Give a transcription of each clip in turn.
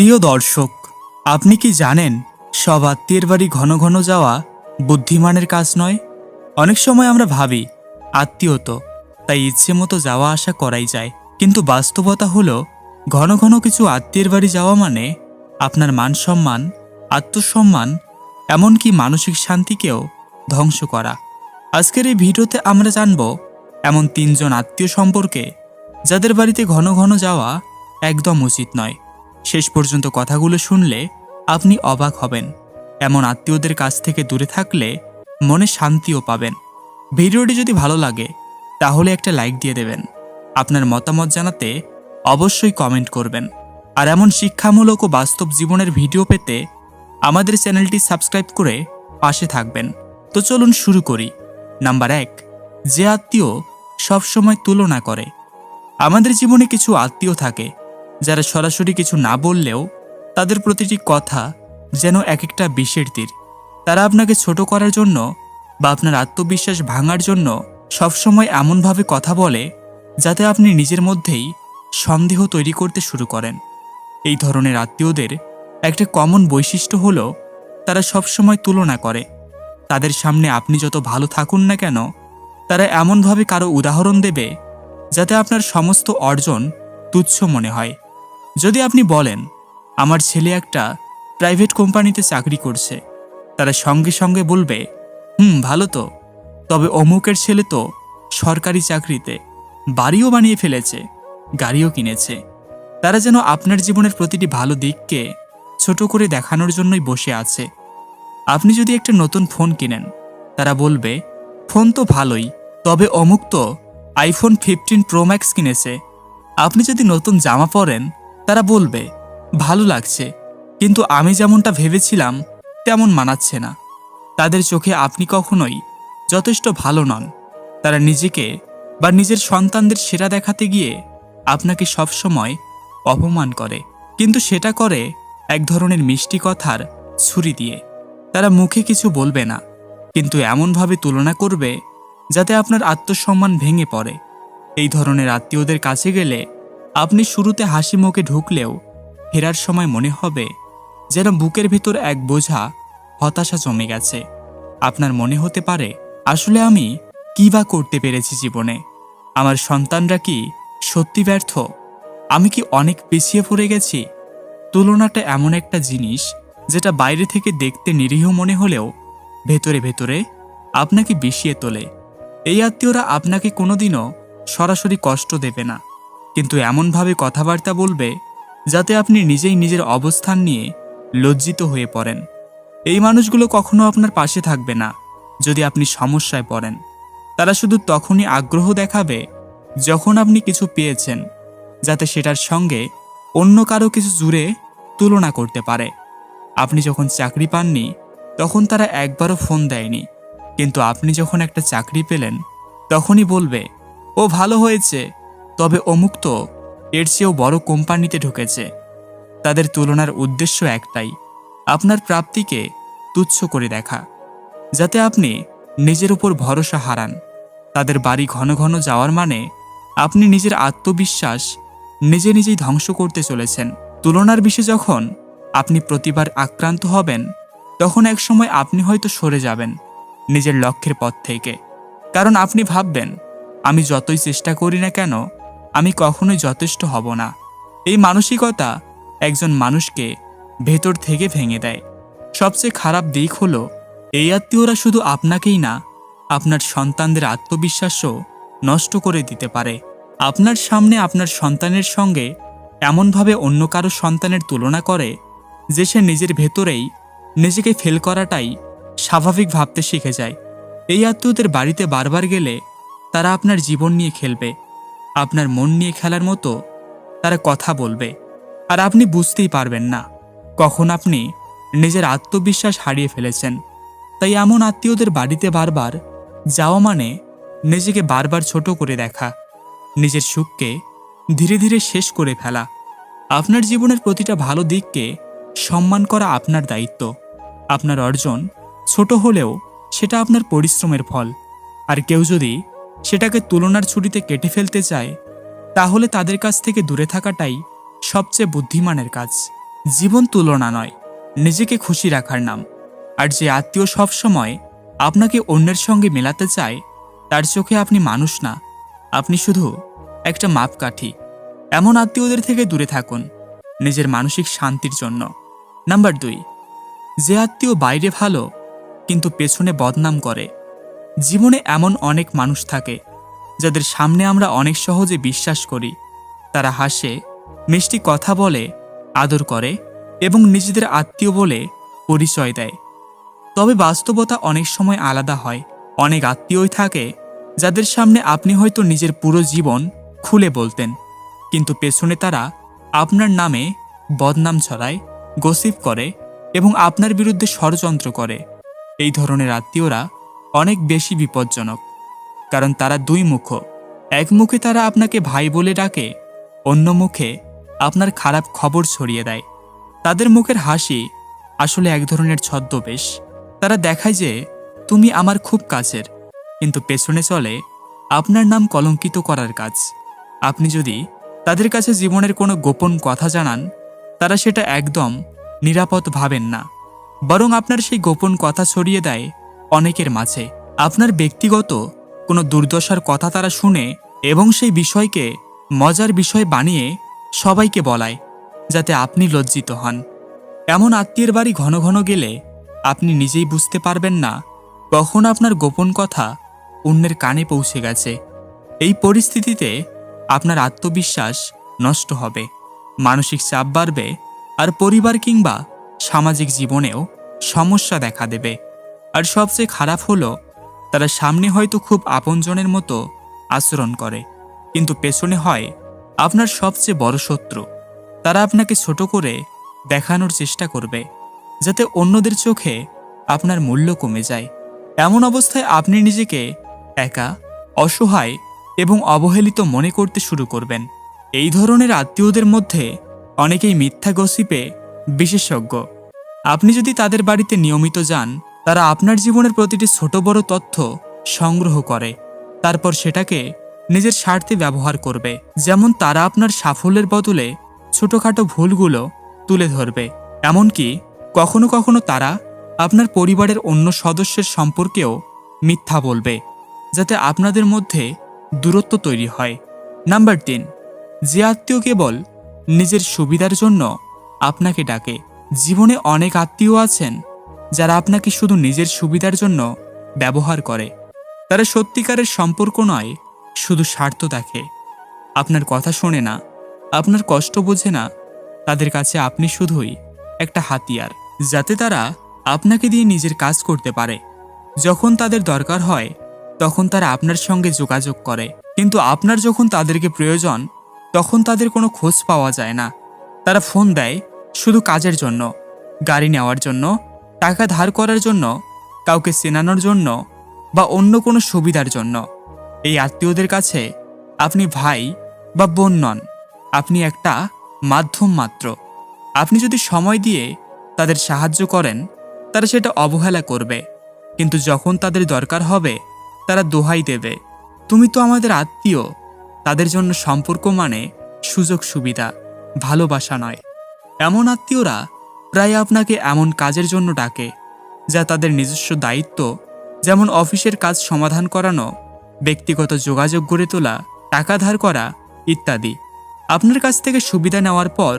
প্রিয় দর্শক, আপনি কি জানেন সব আত্মীয়ের বাড়ি ঘন ঘন যাওয়া বুদ্ধিমানের কাজ নয়? অনেক সময় আমরা ভাবি, আত্মীয় তো, তাই ইচ্ছে মতো যাওয়া আসা করাই যায়। কিন্তু বাস্তবতা হলো, ঘন ঘন কিছু আত্মীয়ের বাড়ি যাওয়া মানে আপনার মান সম্মান, আত্মসম্মান, এমনকি মানসিক শান্তিকেও ধ্বংস করা। আজকের এই ভিডিওতে আমরা জানব, এমন তিনজন আত্মীয় সম্পর্কে, যাদের বাড়িতে ঘন ঘন যাওয়া একদম উচিত নয়। শেষ পর্যন্ত কথাগুলো শুনলে আপনি অবাক হবেন। এমন আত্মীয়দের কাছ থেকে দূরে থাকলে মনে শান্তিও পাবেন। ভিডিওটি যদি ভালো লাগে, তাহলে একটা লাইক দিয়ে দেবেন। আপনার মতামত জানাতে অবশ্যই কমেন্ট করবেন। আর এমন শিক্ষামূলক ও বাস্তব জীবনের ভিডিও পেতে আমাদের চ্যানেলটি সাবস্ক্রাইব করে পাশে থাকবেন। তো চলুন শুরু করি। নাম্বার এক, যে আত্মীয় সবসময় তুলনা করে। আমাদের জীবনে কিছু আত্মীয় থাকে যারা সরাসরি কিছু না বললেও তাদের প্রতিটি কথা যেন এক একটা বিষের তীর। তারা আপনাকে ছোট করার জন্য বা আপনার আত্মবিশ্বাস ভাঙার জন্য সবসময় এমনভাবে কথা বলে যাতে আপনি নিজের মধ্যেই সন্দেহ তৈরি করতে শুরু করেন। এই ধরনের আত্মীয়দের একটা কমন বৈশিষ্ট্য হলো তারা সবসময় তুলনা করে। তাদের সামনে আপনি যত ভালো থাকুন না কেন, তারা এমনভাবে কারও উদাহরণ দেবে যাতে আপনার সমস্ত অর্জন তুচ্ছ মনে হয়। যদি আপনি বলেন, আমার ছেলে একটা প্রাইভেট কোম্পানিতে চাকরি করছে। তারা সঙ্গে সঙ্গে বলবে, হুম, ভালো তো। তবে অমুকের ছেলে তো সরকারি চাকরিতে বাড়িও বানিয়ে ফেলেছে, গাড়িও কিনেছে। তারা যেন আপনার জীবনের প্রতিটি ভালো দিককে ছোট করে দেখানোর জন্যই বসে আছে। আপনি যদি একটা নতুন ফোন কিনেন, তারা বলবে, ফোন তো ভালোই, তবে অমুক তো আইফোন ফিফটিন প্রো ম্যাক্স কিনেছে। আপনি যদি নতুন জামা পরেন তারা বলবে, ভালো লাগছে, কিন্তু আমি যেমনটা ভেবেছিলাম, তেমন মানাচ্ছে না। তাদের চোখে আপনি কখনোই যথেষ্ট ভালো নন। তারা নিজেকে বা নিজের সন্তানদের সেরা দেখাতে গিয়ে আপনাকে সবসময় অপমান করে। কিন্তু সেটা করে এক ধরনের মিষ্টি কথার ছুরি দিয়ে। তারা মুখে কিছু বলবে না, কিন্তু এমনভাবে তুলনা করবে যাতে আপনার আত্মসম্মান ভেঙে পড়ে। এই ধরনের আত্মীয়দের কাছে গেলে আপনি শুরুতে হাসি মুখে ঢুকলেও ফেরার সময় মনে হবে যেন বুকের ভেতর এক বোঝা হতাশা জমে গেছে। আপনার মনে হতে পারে, আসলে আমি কী বা করতে পেরেছি জীবনে? আমার সন্তানরা কি সত্যি ব্যর্থ? আমি কি অনেক পিছিয়ে পড়ে গেছি? তুলনাটা এমন একটা জিনিস যেটা বাইরে থেকে দেখতে নিরীহ মনে হলেও ভেতরে ভেতরে আপনাকে বিষিয়ে তোলে। এই আত্মীয়রা আপনাকে কোনোদিনও সরাসরি কষ্ট দেবে না। কিন্তু এমনভাবে কথাবার্তা বলবে যাতে আপনি নিজেই নিজের অবস্থান নিয়ে লজ্জিত হয়ে পড়েন। এই মানুষগুলো কখনো আপনার পাশে থাকবে না, যদি আপনি সমস্যায় পড়েন। তারা শুধু তখনই আগ্রহ দেখাবে যখন আপনি কিছু পেয়েছেন, যাতে সেটার সঙ্গে অন্য কারও কিছু জুড়ে তুলনা করতে পারে। আপনি যখন চাকরি পাননি, তখন তারা একবারও ফোন দেয়নি। কিন্তু আপনি যখন একটা চাকরি পেলেন, তখনই বলবে, ও, ভালো হয়েছে। তবে অমুক তো, এর চেয়েও বড় কোম্পানিতে ঢুকেছে। তাদের তুলনার উদ্দেশ্য একটাই, আপনার প্রাপ্তিকে তুচ্ছ করে দেখা, যাতে আপনি নিজের উপর ভরসা হারান। তাদের বাড়ি ঘন ঘন যাওয়ার মানে আপনি নিজের আত্মবিশ্বাস নিজে নিজেই ধ্বংস করতে চলেছেন। তুলনার বিষয়ে যখন আপনি প্রতিবার আক্রান্ত হবেন, তখন একসময় আপনি হয়তো সরে যাবেন নিজের লক্ষ্যের পথ থেকে। কারণ আপনি ভাববেন, আমি যতই চেষ্টা করি না কেন আমি কখনোই যথেষ্ট হব না। এই মানসিকতা একজন মানুষকে ভেতর থেকে ভেঙে দেয়। সবচেয়ে খারাপ দিক হলো, এই আত্মীয়রা শুধু আপনাকেই না, আপনার সন্তানদের আত্মবিশ্বাসও নষ্ট করে দিতে পারে। আপনার সামনে আপনার সন্তানের সঙ্গে এমনভাবে অন্য কারও সন্তানের তুলনা করে যে সে নিজের ভেতরেই নিজেকে ফেল করাটাই স্বাভাবিক ভাবতে শিখে যায়। এই আত্মীয়দের বাড়িতে বারবার গেলে তারা আপনার জীবন নিয়ে খেলবে। আপনার মন নিয়ে খেলার মতো তারা কথা বলবে, আর আপনি বুঝতেই পারবেন না। কখন আপনি নিজের আত্মবিশ্বাস হারিয়ে ফেলেছেন। তাই এমন আত্মীয়দের বাড়িতে বারবার যাওয়া মানে নিজেকে বারবার ছোট করে দেখা, নিজের সুখকে ধীরে ধীরে শেষ করে ফেলা। আপনার জীবনের প্রতিটা ভালো দিককে সম্মান করা আপনার দায়িত্ব। আপনার অর্জন ছোট হলেও সেটা আপনার পরিশ্রমের ফল। আর কেউ যদি সেটাকে তুলনার ছুরিতে কেটে ফেলতে চায়, তাহলে তাদের কাছ থেকে দূরে থাকাটাই সবচেয়ে বুদ্ধিমানের কাজ। জীবন তুলনা নয়, নিজেকে খুশি রাখার নাম। আর যে আত্মীয় সবসময় আপনাকে অন্যের সঙ্গে মেলাতে চায়, তার চোখে আপনি মানুষ না। আপনি শুধু একটা মাপকাঠি। এমন আত্মীয়দের থেকে দূরে থাকুন, নিজের মানসিক শান্তির জন্য। নাম্বার দুই, যে আত্মীয় বাইরে ভালো, কিন্তু পেছনে বদনাম করে জীবনে এমন অনেক মানুষ থাকে, যাদের সামনে আমরা অনেক সহজে বিশ্বাস করি। তারা হাসে, মিষ্টি কথা বলে, আদর করে এবং নিজেদের আত্মীয় বলে পরিচয় দেয়। তবে বাস্তবতা অনেক সময় আলাদা হয়। অনেক আত্মীয়ই থাকে, যাদের সামনে আপনি হয়তো নিজের পুরো জীবন খুলে বলতেন, কিন্তু পেছনে তারা আপনার নামে বদনাম ছড়ায়, গসিপ করে এবং আপনার বিরুদ্ধে ষড়যন্ত্র করে। এই ধরনের আত্মীয়রা অনেক বেশি বিপজ্জনক। কারণ তারা দুই মুখ। এক মুখে তারা আপনাকে ভাই বলে ডাকে, অন্য মুখে আপনার খারাপ খবর ছড়িয়ে দেয়। তাদের মুখের হাসি আসলে এক ধরনের ছদ্মবেশ। তারা দেখায় যে তুমি আমার খুব কাছের, কিন্তু পেছনে চলে আপনার নাম কলঙ্কিত করার কাজ। আপনি যদি তাদের কাছে জীবনের কোনো গোপন কথা জানান, তারা সেটা একদম নিরাপদ ভাবেন না। বরং আপনার সেই গোপন কথা ছড়িয়ে দেয় অনেকের মাঝে। আপনার ব্যক্তিগত কোনো দুর্দশার কথা তারা শুনে এবং সেই বিষয়কে মজার বিষয় বানিয়ে সবাইকে বলায়, যাতে আপনি লজ্জিত হন। এমন আত্মীয়ের বাড়ি ঘন ঘন গেলে আপনি নিজেই বুঝতে পারবেন না কখন আপনার গোপন কথা অন্যের কানে পৌঁছে গেছে। এই পরিস্থিতিতে আপনার আত্মবিশ্বাস নষ্ট হবে, মানসিক চাপ বাড়বে আর পরিবার কিংবা সামাজিক জীবনেও সমস্যা দেখা দেবে। আর সবচেয়ে খারাপ হলো, তারা সামনে হয়তো খুব আপনজনের মতো আচরণ করে, কিন্তু পেছনে হয় আপনার সবচেয়ে বড় শত্রু। তারা আপনাকে ছোট করে দেখানোর চেষ্টা করবে, যাতে অন্যদের চোখে আপনার মূল্য কমে যায়। এমন অবস্থায় আপনি নিজেকে একা, অসহায় এবং অবহেলিত মনে করতে শুরু করবেন। এই ধরনের আত্মীয়দের মধ্যে অনেকেই মিথ্যা গসিপে বিশেষজ্ঞ। আপনি যদি তাদের বাড়িতে নিয়মিত যান তারা আপনার জীবনের প্রতিটি ছোট বড় তথ্য সংগ্রহ করে। তারপর সেটাকে নিজের স্বার্থে ব্যবহার করবে। যেমন তারা আপনার সাফল্যের বদলে ছোটোখাটো ভুলগুলো তুলে ধরবে। এমনকি কখনো কখনো তারা আপনার পরিবারের অন্য সদস্যের সম্পর্কেও মিথ্যা বলবে, যাতে আপনাদের মধ্যে দূরত্ব তৈরি হয়। নাম্বার তিন, যে আত্মীয় কেবল নিজের সুবিধার জন্য আপনাকে ডাকে। জীবনে অনেক আত্মীয় আছেন যারা আপনাকে শুধু নিজের সুবিধার জন্য ব্যবহার করে। তারা সত্যিকারের সম্পর্ক নয়, শুধু স্বার্থ দেখে। আপনার কথা শোনে না, আপনার কষ্ট বোঝে না, তাদের কাছে আপনি শুধুই একটা হাতিয়ার, যাতে তারা আপনাকে দিয়ে নিজের কাজ করতে পারে। যখন তাদের দরকার হয়, তখন তারা আপনার সঙ্গে যোগাযোগ করে। কিন্তু আপনার যখন তাদেরকে প্রয়োজন, তখন তাদের কোনো খোঁজ পাওয়া যায় না। তারা ফোন দেয় শুধু কাজের জন্য, গাড়ি নেওয়ার জন্য টাকা ধার করার জন্য, কাউকে চেনানোর জন্য বা অন্য কোনো সুবিধার জন্য। এই আত্মীয়দের কাছে আপনি ভাই বা বোন নন, আপনি একটা মাধ্যম মাত্র। আপনি যদি সময় দিয়ে তাদের সাহায্য করেন, তারা সেটা অবহেলা করবে। কিন্তু যখন তাদের দরকার হবে, তারা দোহাই দেবে। তুমি তো আমাদের আত্মীয়, তাদের জন্য সম্পর্ক মানে সুযোগ সুবিধা ভালোবাসা নয়। এমন আত্মীয়রা প্রায় আপনাকে এমন কাজের জন্য ডাকে, যা তাদের নিজস্ব দায়িত্ব, যেমন অফিসের কাজ সমাধান করানো, ব্যক্তিগত যোগাযোগ গড়ে তোলা, টাকা ধার করা ইত্যাদি। আপনার কাছ থেকে সুবিধা নেওয়ার পর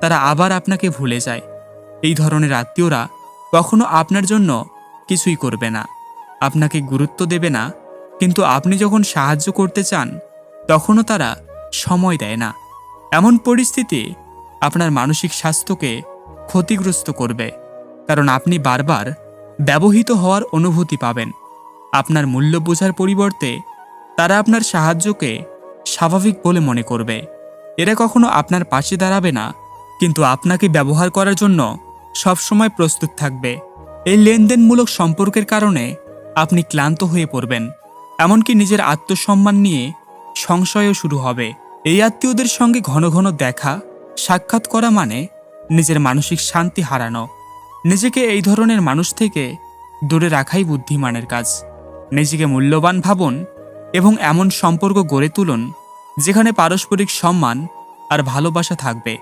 তারা আবার আপনাকে ভুলে যায়। এই ধরনের আত্মীয়রা কখনো আপনার জন্য কিছুই করবে না, আপনাকে গুরুত্ব দেবে না, কিন্তু আপনি যখন সাহায্য করতে চান, তখনও তারা সময় দেয় না। এমন পরিস্থিতি আপনার মানসিক স্বাস্থ্যকে ক্ষতিগ্রস্ত করবে। কারণ আপনি বারবার ব্যবহৃত হওয়ার অনুভূতি পাবেন। আপনার মূল্য বোঝার পরিবর্তে তারা আপনার সাহায্যকে স্বাভাবিক বলে মনে করবে। এরা কখনো আপনার পাশে দাঁড়াবে না, কিন্তু আপনাকে ব্যবহার করার জন্য সবসময় প্রস্তুত থাকবে। এই লেনদেনমূলক সম্পর্কের কারণে আপনি ক্লান্ত হয়ে পড়বেন, এমনকি নিজের আত্মসম্মান নিয়ে সংশয়ও শুরু হবে। এই আত্মীয়দের সঙ্গে ঘন ঘন দেখা, সাক্ষাৎ করা মানে নিজের মানসিক শান্তি হারানো। নিজেকে এই ধরনের মানুষ থেকে দূরে রাখাই বুদ্ধিমানের কাজ। নিজেকে মূল্যবান ভাবুন এবং এমন সম্পর্ক গড়ে তুলুন যেখানে পারস্পরিক সম্মান আর ভালোবাসা থাকবে।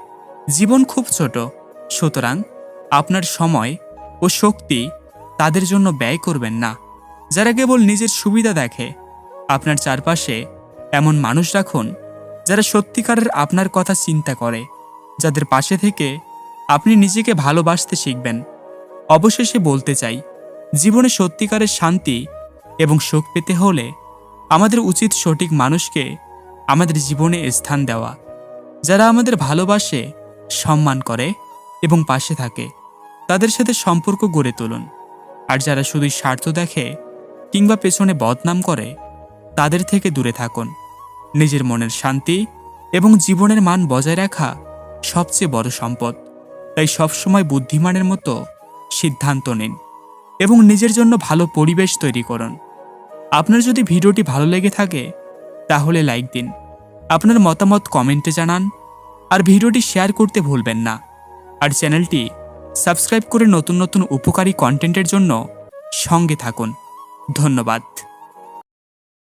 জীবন খুব ছোট, সুতরাং আপনার সময় ও শক্তি তাদের জন্য ব্যয় করবেন না। যারা কেবল নিজের সুবিধা দেখে, আপনার চারপাশে এমন মানুষ রাখুন যারা সত্যিকারের আপনার কথা চিন্তা করে, যাদের পাশে থেকে আপনি নিজেকে ভালোবাসতে শিখবেন। অবশেষে বলতে চাই, জীবনে সত্যিকারের শান্তি এবং সুখ পেতে হলে আমাদের উচিত সঠিক মানুষকে আমাদের জীবনে স্থান দেওয়া, যারা আমাদের ভালোবাসে, সম্মান করে এবং পাশে থাকে, তাদের সাথে সম্পর্ক গড়ে তুলুন। আর যারা শুধুই স্বার্থ দেখে কিংবা পেছনে বদনাম করে, তাদের থেকে দূরে থাকুন। নিজের মনের শান্তি এবং জীবনের মান বজায় রাখা সবচেয়ে বড় সম্পদ। তাই সবসময় বুদ্ধিমানের মতো সিদ্ধান্ত নিন এবং নিজের জন্য ভালো পরিবেশ তৈরি করুন। আপনার যদি ভিডিওটি ভালো লেগে থাকে, তাহলে লাইক দিন, আপনার মতামত কমেন্টে জানান, আর ভিডিওটি শেয়ার করতে ভুলবেন না। আর চ্যানেলটি সাবস্ক্রাইব করে নতুন নতুন উপকারী কন্টেন্টের জন্য সঙ্গে থাকুন। ধন্যবাদ।